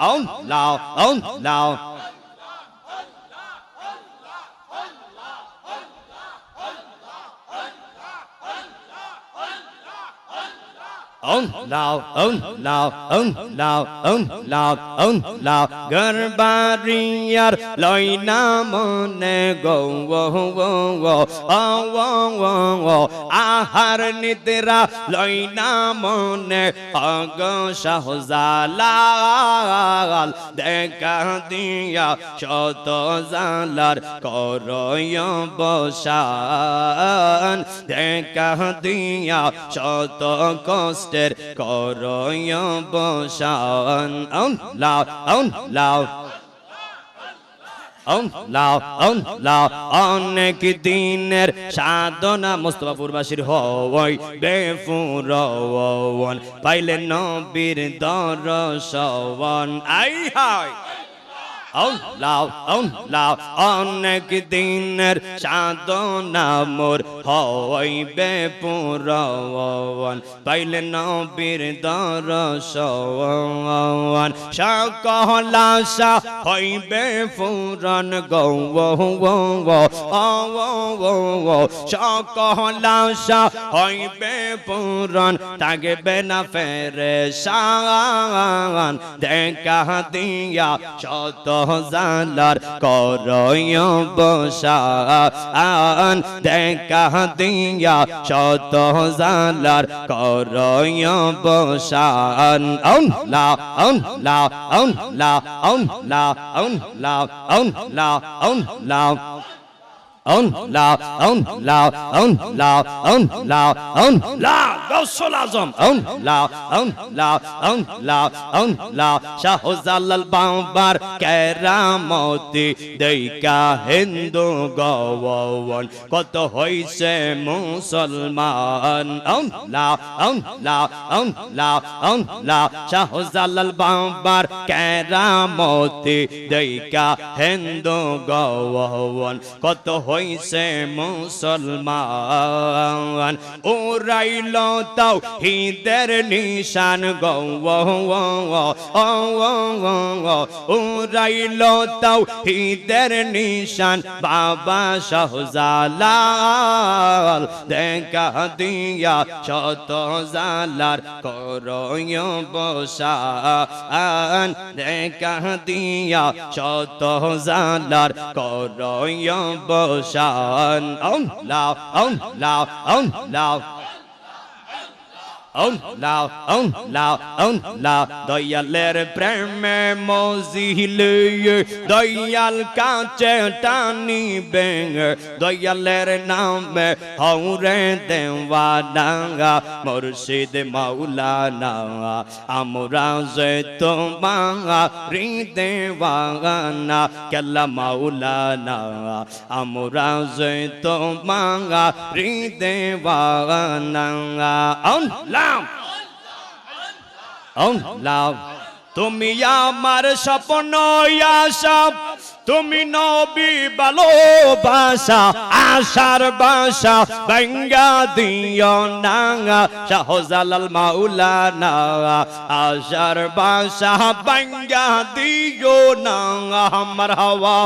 ông lò ông lò ông lao ông lao ông lao ông lao ông lao garbariyar loy nam ne go wo wo wo a wo wo wo ahar nidra loy nam ne aga shahzalal dekha diya choto zalar koroyo boshan dekha diya choto kos কষ্টের করয় বসান। লাও লাও অনেক দিনের সাধনা মুস্তফাপুরবাসীর হওয়াই বেফুরন পাইলে নবীর দর্শন আই হাই লাও লাও অনেক দিনের সাধনা মোর হইবে পুরন পাইলে নবীর দর্শন সকলাশা হইবে পুরন গৌ সকলাশা হইবে পুরন থাকবে না ফেরে শান দেখা দিয়া শত জালার করয় বসান। দেখা দিয়া শত জালার করয় বসান। অন লা অন লা অন লা অন লা অন লা অন লা অন লা। On la on la on la on la on la গৌসল Azam on la on la on la on la Shahjalal বাবার কেরামতি দেইকা হিন্দু গওয়ন কত হইছে মুসলমান on la on la on la on la Shahjalal বাবার কেরামতি দেইকা হিন্দু গওয়ন কত হইছে মুসলমান। উড়াইল তাও হিদের নিশান উড়াইল তাও হিদের নিশান বাবা শাহজালাল। দেখা দিয়া শত জালার করয় বসান। দেখা দিয়া শত জালার করয় sợ ông lào ông lào ông lào. অন লাও অন লাও অন লাও দয়ালের প্রেমে মজিলে দয়াল কাছে টানি বেং দয়ালের নামে হৌরে দেওয়া ডাঙ্গা মুর্শিদ মাওলানা আমরা যে তোমা রিদে বাগানা কেলা মাওলানা আমরা যে তোমা রিদে বাগানা অন লাও অন লাও তুমি আমার স্বপ্ন আশা, তুমি নবী ভালোবাসা, আশার বাসা বাঙ্গা দিও নাঙ্গা শাহজালাল মাওলানা, আশার বাসা বাঙ্গা দিও নাঙ্গা আমার হাওয়া।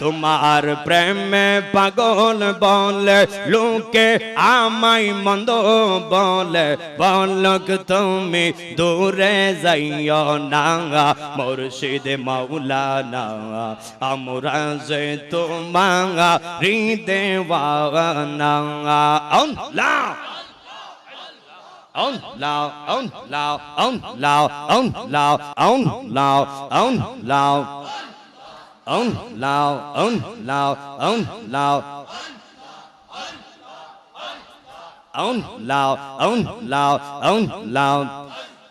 তোমার প্রেমে পাগল বলে লোকে আমাই মন্দ বলে। বলক তুমি দূরে যাইও না মুর্শিদ মাওলানা। আমরা যে তোমা হৃদে বাগানা অনলা own loud, own loud, own loud, own loud, own loud, own loud. On lao on lao on lao. On lao on lao on lao.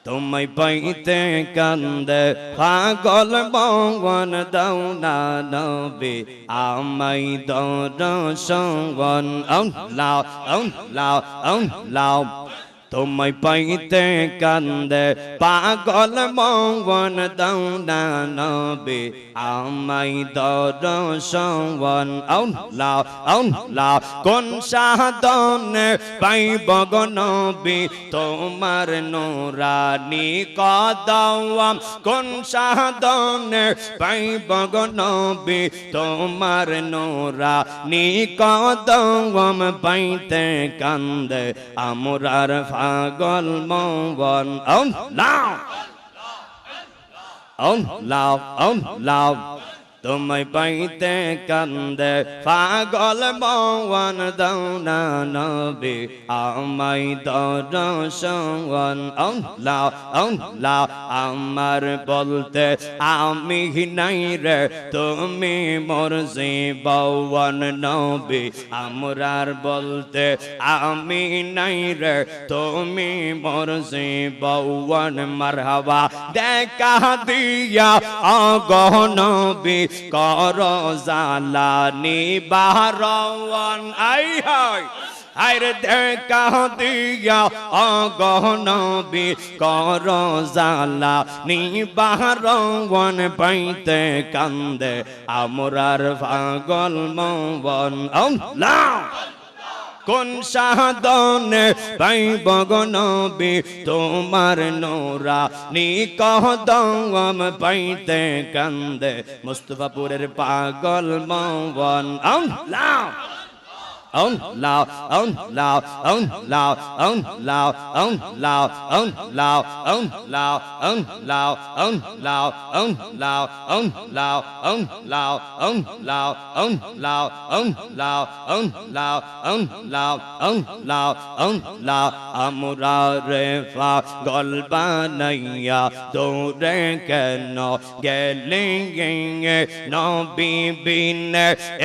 তোমায় পাইতে কান্দে পাগল বঙ্গন দাও না নবে আমাই দর সঙ্গন অন লাও অন লাও অন লাও তোমায় পাইতে কান্দে, পাগল মন দাও না নবে আমাই দর্শন আউন লাও আউন লাও কোন সাধনে পাইব নবী? তোমার নোরানি কদম কোন সাধনে পাইব নবী? তোমার নোরানি কদম পাইতে কান্দে, আমরার পাগল মন ông lao ông lao ông lao তোমায় পাইতে কান্দে, পাগল মন দাও না নবে আমাই দর্শন আউন আমার বলতে আমি নাই রে, তুমি মোর জীবন নবে, আমরার বলতে আমি নাই রে, তুমি মোর জীবন মারহাবা, দেখা দিয়া অগনবী কর জালানি বাহরওয়ান আই হাই আরে দেখা দিয়া অগনবী কর জালা নিবারণ পাইতে কান্দে আমরার পাগল মন কোন সাধনে পাইব গনবি তোমার নোরা নিকদম পাইতে কান্দে। মুস্তফাপুরের পাগল মন আম লাও আউন লাও আউন লাও আউন লাও আউন লাও আউন লাও আউন লাও আউন লাও আউন লাও আউন লাও আউন লাও আউন লাও আউন লাও আউন লাও আউন লাও আউন লাও আউন লাও আউন লাও আউন লাও আউন লাও আমরা রে ফা গলবা নাইয়া দৌড়ে কেন গেলে নবী বিন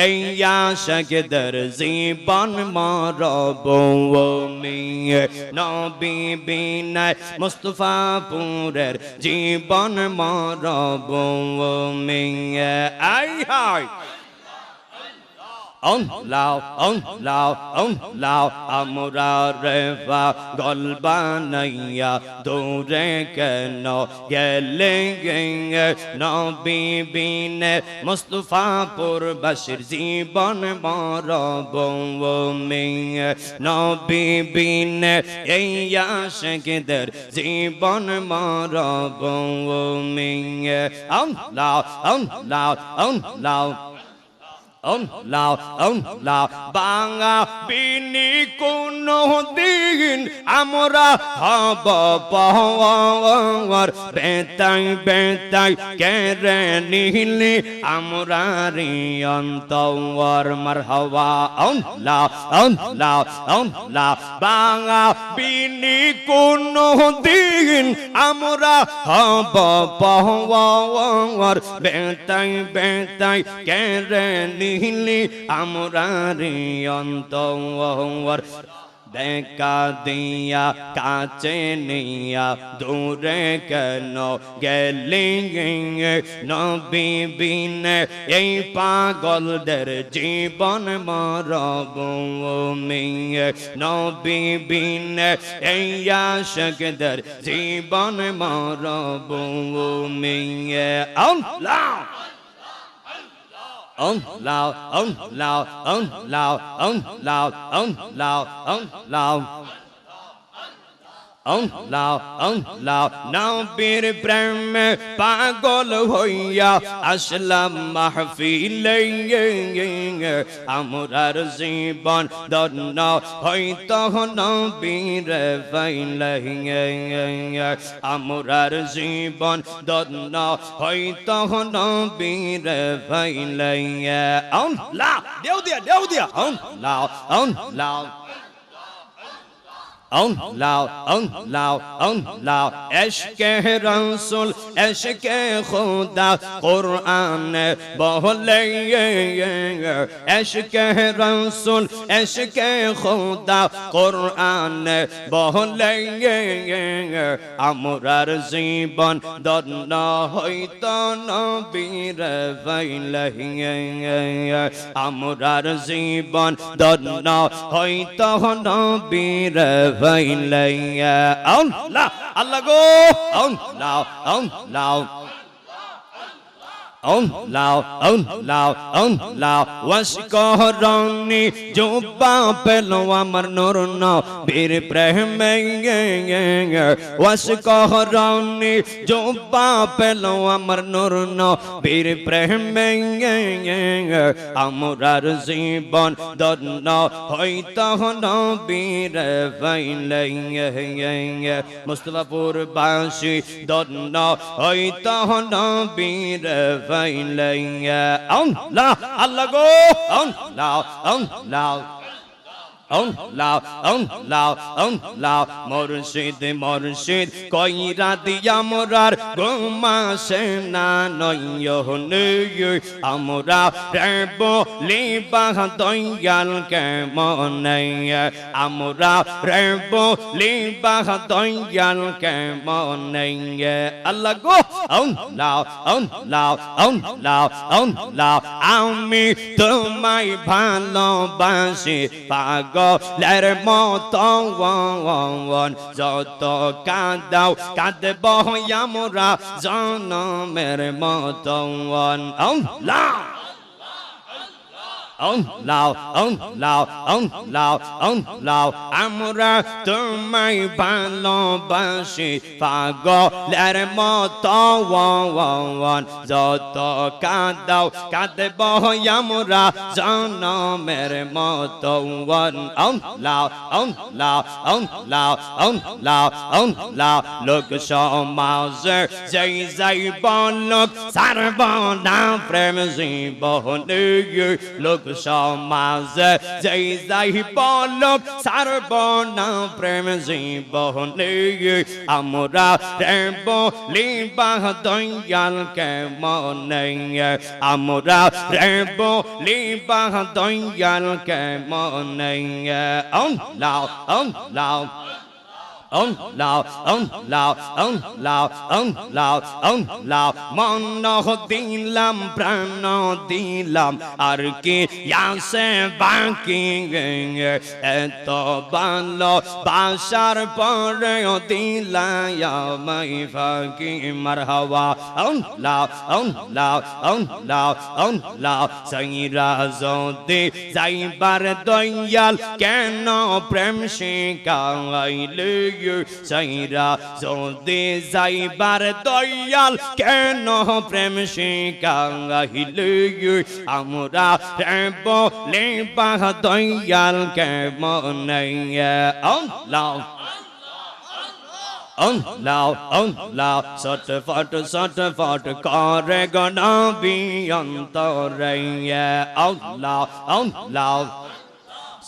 এই আশাকদের জীবন মরব মিয়ে। নবী বিন মুস্তফা পুরের জীবন মরব মিয়ে। আই হাই অংলাও অংলাও অংলাও আমরা রেবা গলবা নাইয়া দৌড়ে কেন গেলে গেঙ্গে নবী বিনে মুস্তফাপুর বশির জীবন মর বৌমিয়ে নবী বিনে এই আশকদের জীবন মর বৌমিয়ে অংলাও অংলাও অংলাও ông lào ông lào বাঙাবিনি কোন দিন আমরা হব পাওয়ার বেতাই বেতাই কেরে নিলে আমরা রে অন্তর মারহবা ông lào ông lào ông lào বাঙাবিনি কোন দিন আমরা হব পাওয়ার বেতাই বেতাই কেরে নিলে আমরা রে অন্তর দেখা দিয়া, কাছে নিয়া, দূরে কেন গেলি নবী বিনে এই পাগলদের জীবন মরব নবী বিনে এই আশকদের জীবন মরব আল্লাহ! ấn lào ấn lào ấn lào ấn lào ấn lào ấn lào lào অং লাও নবীর প্রেমে পাগল হইয়া আসলাম মাহফিলে। আমরার জীবন দন্ন হইতো নবীর ফাইলে। আমরার জীবন দন্ন হইতো নবীর ফাইলে। লাও, দেও দিয়া দেও দিয়া। অং লাও। ان لاؤ ان لاؤ ان لاؤ عشق رسول عشق خدا قرآن بولیے عشق رسول عشق خدا قرآن بولیے আমরার জীবন দন্ন হইত নবীর বাইলাইয়ে আমরার জীবন দন্ন হইত নবীর ফাইলাইয়া লা আল্লাহ গো আল্লাহ আল্লাহ on lao on lao on lao ওয়াসকরণি জুব্বা পেল আমার নূর ন বীর প্রেমে ওয়াসকরণি জুব্বা পেল আমার নূর ন বীর প্রেমে আমরার জীবন দন্ন হইত নবীর ফাইলে মুস্তফাপুর বাসী দন্ন হইত নবীর ফাইলাইয়া আল্লাহ আল্লাহ গো আল্লাহ আল্লাহ। আল্লাহ আল্লাহ আল্লাহ মুর্শিদ মুর্শিদ, কইরা দিয়া মোরার গোমাসে না নয় নয় আমরা রেব লিবাহ দয়াল কে মনে আমরা রেব লিবাহ দয়াল কে মনে আল্লাহ গো আল্লাহ আল্লাহ আল্লাহ আল্লাহ আমি তোমায় ভালোবাসি পাগলের মত যত কাঁদাও কাঁদব আমরা জনমের মত আল্লাহ! লাও লাও লাও লাও আমরা তোমায় ভালোবাসি পাগলের মতো যত কাঁদাও কাঁদব আমরা জনমের মতো লাও লাও লাও লাও লাও লোক সমাজে যেই যাই বলক সারবনা প্রেম জীবন লোক সমাজ, যেই যাই বলক সারবনা প্রেম জীবন আমরা প্রেম লিবাহ দয়াল কে মনে আমরা প্রেম লিবাহ দয়াল কে মনে লাও লাও on lao on lao on lao on lao on lao মন দিলাম প্রাণ দিলাম আর কি আসে বাকি এত ভালো বাসার পরে দিলাই ফাঁকি মার হওয়া on lao on lao on lao on lao সাইরা যদি যাইবার দয়াল কেন প্রেম শিখাইলে সাইরা যদি যাইবার দয়াল, কেন প্রেম শিখাইল আমরা বলে বাহ দয়াল কে মনে লাও on lao on lao sot fot sot fot করে গনাবি অন্তরে। on lao on lao সট ফট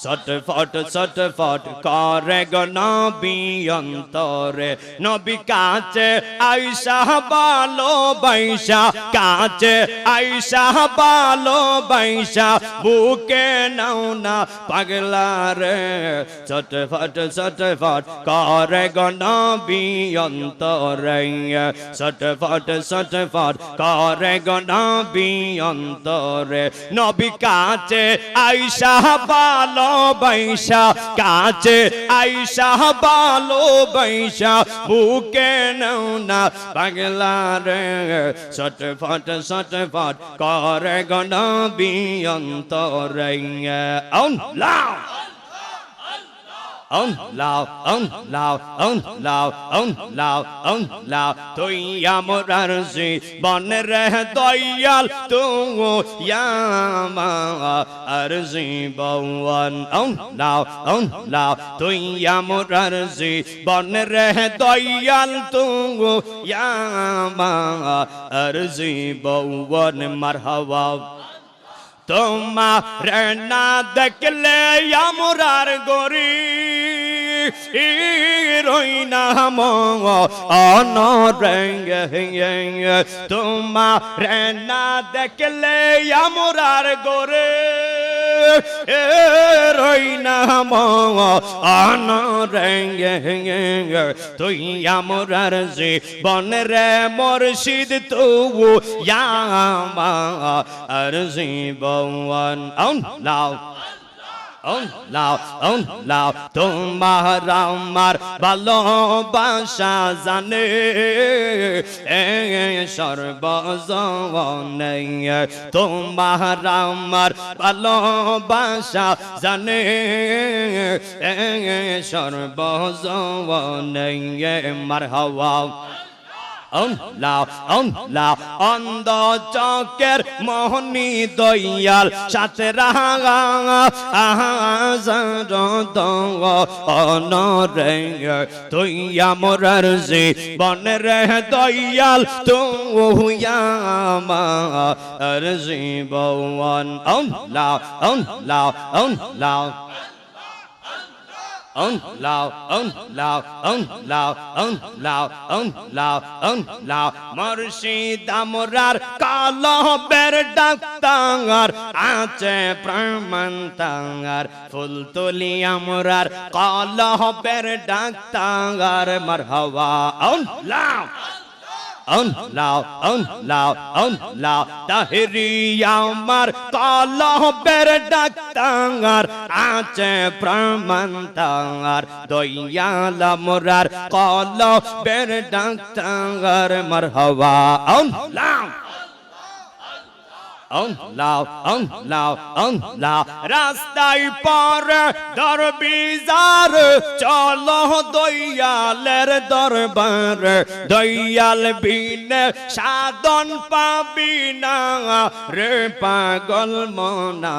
সট ফট করে গো নবী অন্তরে। নবী কাছে আইসা বালো বাইসা, কাছে আইসা বালো বাইসা, বুকে নাও না পাগলা রে। সট ফট সট ফট করে গো নবী অন্তরে। সট ফট সট ফট করে গো নবী অন্তরে। নবী কাছে আইসা বালো বাইসা কাছে আইসা ভালো বাইসা বুকে নাও না, পাগলা রে সট ফট সট ফট করে গণ বিয়ন্তরে অন লাও on lao on lao on lao on lao on lao তুই আমার জীবনের দয়াল, তুই আমার জীবন on lao on lao তুই আমার জীবনের দয়াল, তুই আমার জীবন মারহাবা। তোমার না দেখলে আমরার গরি। রই না অনরঙ্গ তোমার না দেখলে আমরার গোরে। রই নাম অনরঙ্গ তুই আমরার যে বনরে মর্শিদ তু আর জীবন আউন লাও লাও লাও তোমার আমার ভালোবাসা জানে। সর্বজনে তোমার আমার ভালোবাসা জানে। সর্বজনে মার হওয়া অন লাও অন্ধ চকের মোহনী দয়াল, সাথে আহাজার অনরে তুই আমরার যে বনের দয়াল, তুই আমার জীবন অন লাও অন লাও on lao on lao on lao on lao on lao on lao আমরার কালো বের ডাক্তার আছে প্রমাণ তাঙ্গার ফুল তুলি আমরার কালো বের ডাক্তার মারহাবা on lao লাও অন লাও তাহেরি আমার কালহ বের ডাক্তার, আছে প্রমাণ তাঙ্গার দয়াল মোরার কালহ বের ডাক্তার, মারহাবা অন লাও অন লাও রাস্তায় পর দরবিজার, চলো দয়ালের দরবার। দয়াল বিনে সাধন পাবি না রে পাগল মনা।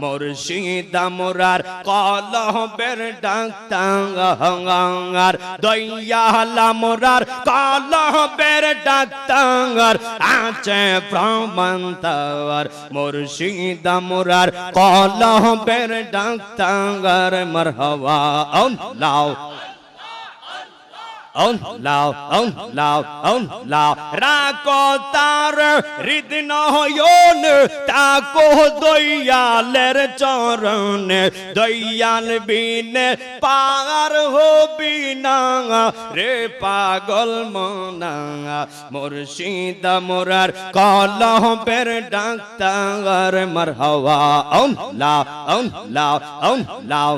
মুর্শিদ মোরার কলবের ডাক্তার। দয়াল মোরার কলবের ডাক্তার। আছে প্রমাণ তার মুর্শিদ মোরার কলবের ডাক্তার মরহবা অন অন লাও অন লাও অন লাও রাকো তার হৃদ নয়ন তাকো দয়ালের চরণ দয়াল বিনে পার হবি না রে পাগল মনা মুর্শিদ মোরার কলহের ডাক্তার মরহবা অন লাও অন লাও অন লাও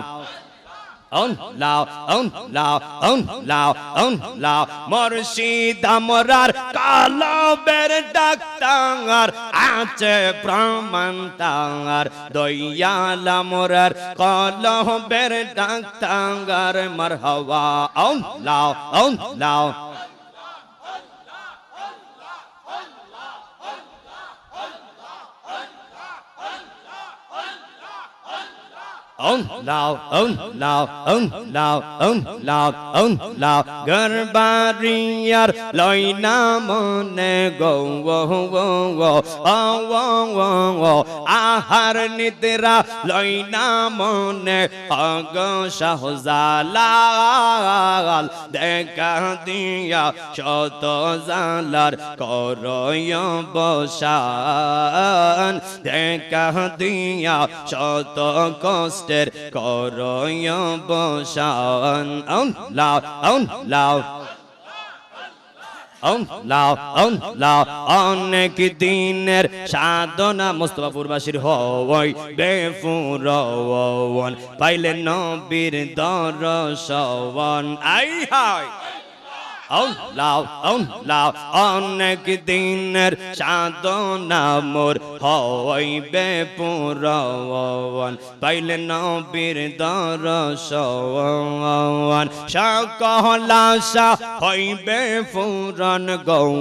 অন লাও অন লাও অন লাও অন লাও মুর্শিদ আমরার কালো বের ডাক্তার আছে ব্রাহ্মণ তাঙ্গার দয়াল আমরার কালো বের ডাক্তার মারহাবা অন লাও অন লাও on lao on lao on lao on lao on lao garbariyar loi namone go go go go oh wo wo wo ahar nidra loi namone ago shahzalal দেখা দিয়া শত জালার করয় বসান দেখা দিয়া শত কষ্টের করয় বসান। লাও লাও অন লাও অন লাও অনেক দিনের সাধনা মুস্তফাপুরবাসীর হওয়াই বেফুরন পাইলে নবীর দর্শন আই হাই অন লাও অনেক দিনের সাধনা মোর হইবে পুরন পাইলে নবীর দর্শন সকলাশা হইবে ফুরন গৌ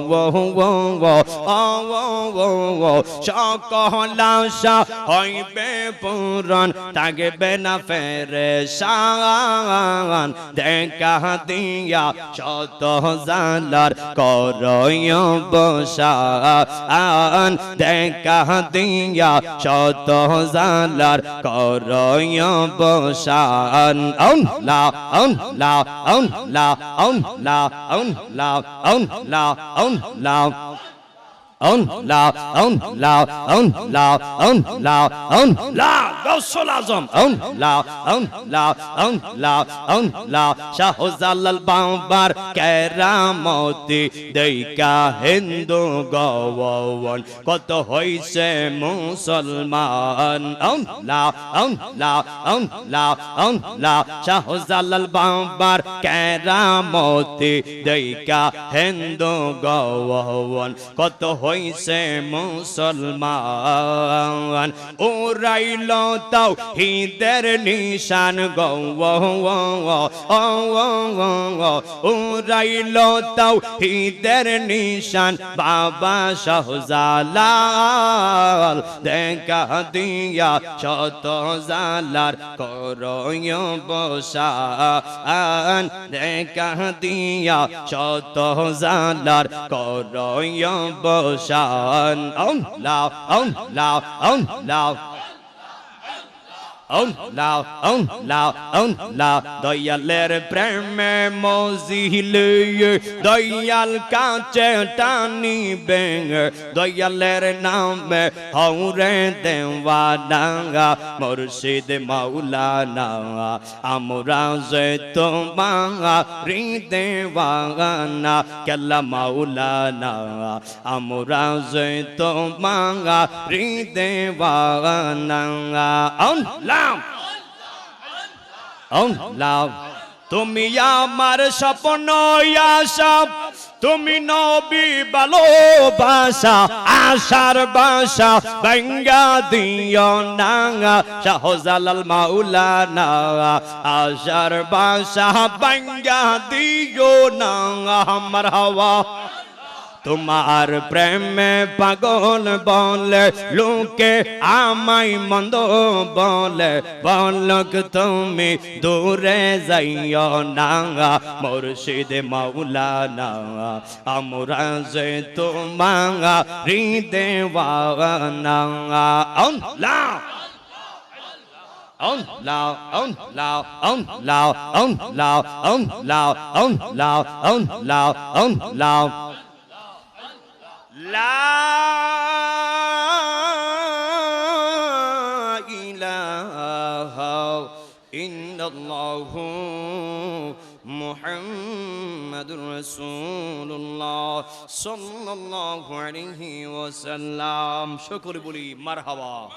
সকলাশা হইবে পুরন থাকবে না ফেরে শান দেখা দিয়া শত জালার করয় বসান দেখা দিয়া শত জালার করয় বসান অন লা অন লা অন লা অন লা অন লা অন লা অন লা on lao on lao on lao on lao on la go গৌসল আজম। অন লাও অন লাও অন লাও অন লাও শাহজালাল বাবার কেরামতি দেইকা হিন্দু গওয়ন। কত হইছে মুসলমান? অন লাও অন লাও অন লাও অন লাও শাহজালাল বাবার কেরামতি দেইকা হিন্দু গওয়ন। কত হইছে মুসলমান? উরাইলো তাও হিদের নিশান উড়াইল তাও হিদের নিশান, বাবা শাহজালাল। দেখা দিয়া শত জালার করয় বসান। দেখা দিয়া শত জালার করয় বসান। অন লাও অন লাও অন লাও অন লাও অন লাও অন লাও দয়ালের প্রেমে মজিলে দয়াল কাছে টানি বেং দয়ালের নামে হৌরে দেওয়া ডাঙ্গা মুর্শিদ মাওলানা আমরা যে তোমা রি দেওয়ানা কেলা মাওলানা আমরা যে তোমা রি দেওয়ানা অন লাও অন লাও তুমি আমার স্বপ্ন আশা, তুমি নবী ভালোবাসা, আশার বাসা বাঙ্গা দিও নাঙ্গা শাহজালাল মাওলানা, আশার বাসা বাঙ্গা দিও নাঙ্গা আমার হাওয়া। তোমার প্রেমে পাগল বলে লোকে আমাই মন্দ বলে বলক তুমি দূরে যাইও না মুর্শিদ মাওলানা আমরা যে তোমা হৃদে বাগানা অনলা own loud, own loud, own loud, own loud, own loud, own loud, own loud, own loud. لا إله إلا الله محمد رسول الله صلى الله عليه وسلم شكر بولي مرحبا